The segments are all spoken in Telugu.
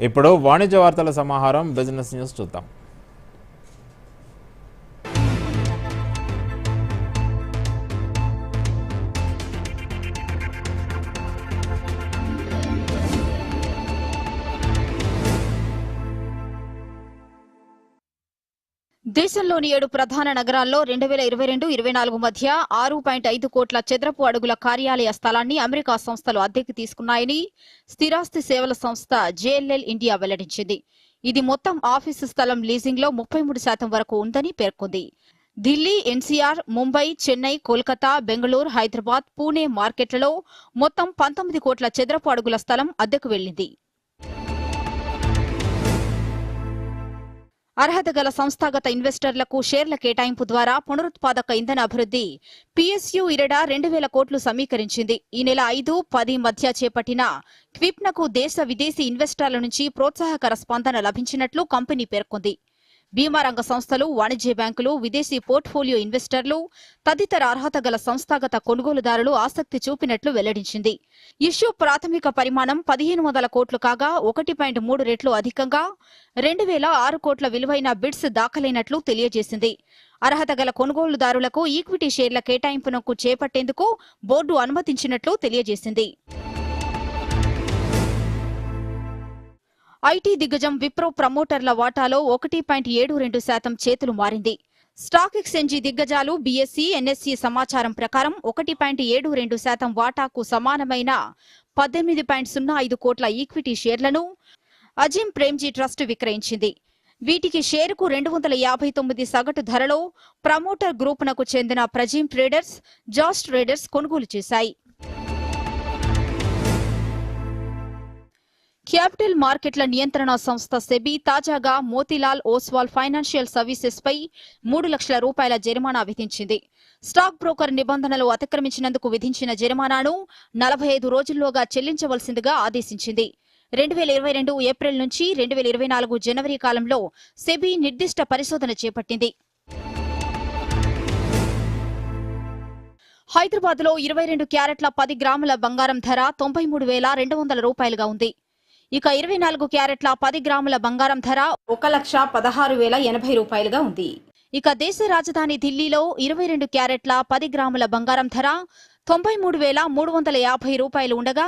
ఇప్పుడు వాణిజ్య వార్తల సమాహారం బిజినెస్ న్యూస్ చూద్దాం. దేశంలోని ఏడు ప్రధాన నగరాల్లో రెండు వేల ఇరవై రెండు ఇరవై నాలుగు మధ్య ఆరు పాయింట్ ఐదు కోట్ల చదరపు అడుగుల కార్యాలయ స్థలాన్ని అమెరికా సంస్థలు అద్దెకి తీసుకున్నాయని స్థిరాస్తి సేవల సంస్థ జేఎల్ఎల్ ఇండియా వెల్లడించింది. ఇది మొత్తం ఆఫీసు స్థలం లీజింగ్లో ముప్పై మూడు శాతం వరకు ఉందని పేర్కొంది. ఢిల్లీ ఎన్సీఆర్ ముంబై చెన్నై కోల్కతా బెంగళూరు హైదరాబాద్ పూణే మార్కెట్లలో మొత్తం పంతొమ్మిది కోట్ల చదరపు అడుగుల స్థలం అద్దెకు వెళ్ళింది అర్హత గల సంస్థాగత ఇన్వెస్టర్లకు షేర్ల కేటాయింపు ద్వారా పునరుత్పాదక ఇంధన అభివృద్ధి. పిఎస్యు ఇరడా రెండు వేల కోట్లు సమీకరించింది. ఈ నెల ఐదు పది మధ్య చేపట్టిన క్విప్నకు దేశ విదేశీ ఇన్వెస్టర్ల నుంచి ప్రోత్సాహకర స్పందన లభించినట్లు కంపెనీ పేర్కొంది. బీమా రంగ సంస్థలు వాణిజ్య బ్యాంకులు విదేశీ పోర్ట్ఫోలియో ఇన్వెస్టర్లు తదితర అర్హత గల సంస్థాగత కొనుగోలుదారులు ఆసక్తి చూపినట్లు వెల్లడించింది. ఇష్యూ ప్రాథమిక పరిమాణం పదిహేను వందల కోట్లు కాగా ఒకటి పాయింట్ మూడు రెట్లు అధికంగా రెండు వేల ఆరు కోట్ల విలువైన బిడ్స్ దాఖలైనట్లు తెలియజేసింది. అర్హత గల కొనుగోలుదారులకు ఈక్విటీ షేర్ల కేటాయింపునకు చేపట్టేందుకు బోర్డు అనుమతించినట్లు తెలియజేసింది. ఐటీ దిగ్గజం విప్రో ప్రమోటర్ల వాటాలో ఒకటి పాయింట్ ఏడు రెండు శాతం చేతులు మారింది. స్టాక్ ఎక్స్చేంజీ దిగ్గజాలు బీఎస్సీ ఎన్ఎస్సీ సమాచారం ప్రకారం ఒకటి పాయింట్ ఏడు రెండు శాతం వాటాకు సమానమైన పద్దెనిమిది పాయింట్ సున్నా ఐదు కోట్ల ఈక్విటీ షేర్లను అజిమ్ ప్రేమ్జీ ట్రస్ట్ విక్రయించింది. వీటికి షేరుకు రెండు వందల యాభై తొమ్మిది సగటు ధరలో ప్రమోటర్ గ్రూపునకు చెందిన ప్రజీమ్ ట్రేడర్స్ జాస్ ట్రేడర్స్ కొనుగోలు చేశాయి. క్యాపిటల్ మార్కెట్ల నియంత్రణ సంస్థ సెబీ తాజాగా మోతీలాల్ ఓస్వాల్ ఫైనాన్షియల్ సర్వీసెస్ పై మూడు లక్షల రూపాయల జరిమానా విధించింది. స్టాక్ బ్రోకర్ నిబంధనలు అతిక్రమించినందుకు విధించిన జరిమానాను నలభై ఐదు రోజుల్లోగా చెల్లించవలసిందిగా ఆదేశించింది. రెండు వేల ఇరవై రెండు ఏప్రిల్ నుంచి రెండు వేల ఇరవై నాలుగు జనవరి కాలంలో సెబీ నిర్దిష్ట పరిశోధన చేపట్టింది. హైదరాబాద్లో ఇరవై రెండు క్యారెట్ల పది గ్రాముల బంగారం ధర తొంభై మూడు వేల రెండు వందల రూపాయలుగా ఉంది. ఇక ఇరవై నాలుగు క్యారెట్ల పది గ్రాముల బంగారం ధర ఒక లక్ష పదహారు వేల ఎనభై రూపాయలుగా ఉంది. ఇక దేశ రాజధాని ఢిల్లీలో ఇరవై రెండు క్యారెట్ల పది గ్రాముల బంగారం ధర తొంభై మూడు వేల మూడు వందల యాభై రూపాయలు ఉండగా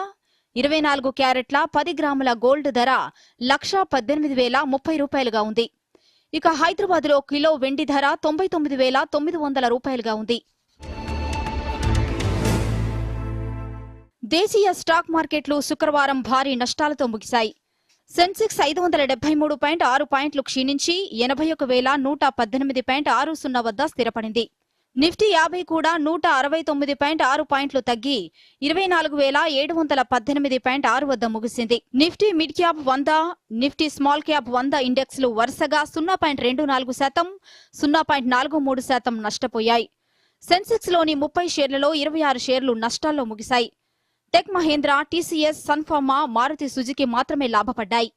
ఇరవై నాలుగు క్యారెట్ల పది గ్రాముల గోల్డ్ ధర లక్ష పద్దెనిమిది వేల ముప్పై రూపాయలుగా ఉంది. ఇక హైదరాబాద్లో కిలో వెండి ధర తొంభై తొమ్మిది వేల తొమ్మిది వందల రూపాయలుగా ఉంది. దేశీయ స్టాక్ మార్కెట్లు శుక్రవారం భారీ నష్టాలతో ముగిశాయి. సెన్సెక్స్ ఐదు వందల డెబ్బై మూడు పాయింట్ ఆరు పాయింట్లు క్షీణించి ఎనభై ఒక వేల నూట పద్దెనిమిది పాయింట్ ఆరు సున్నా వద్ద స్థిరపడింది. నిఫ్టీ యాభై కూడా నూట అరవై తొమ్మిది పాయింట్ ఆరు పాయింట్లు తగ్గి ఇరవై నాలుగు వేల ఏడు వందల పద్దెనిమిది పాయింట్ ఆరు వద్ద ముగిసింది. నిఫ్టీ మిడ్ క్యాప్ వంద నిఫ్టీ స్మాల్ క్యాప్ వంద ఇండెక్స్లు వరుసగా సున్నా పాయింట్ రెండు నాలుగు శాతం సున్నా పాయింట్ నాలుగు మూడు శాతం నష్టపోయాయి. సెన్సెక్స్లోని ముప్పై షేర్లలో ఇరవై ఆరు షేర్లు నష్టాల్లో ముగిశాయి. Tech Mahindra TCS Sun Pharma Maruti Suzuki మాత్రమే లాభపడ్డాయి.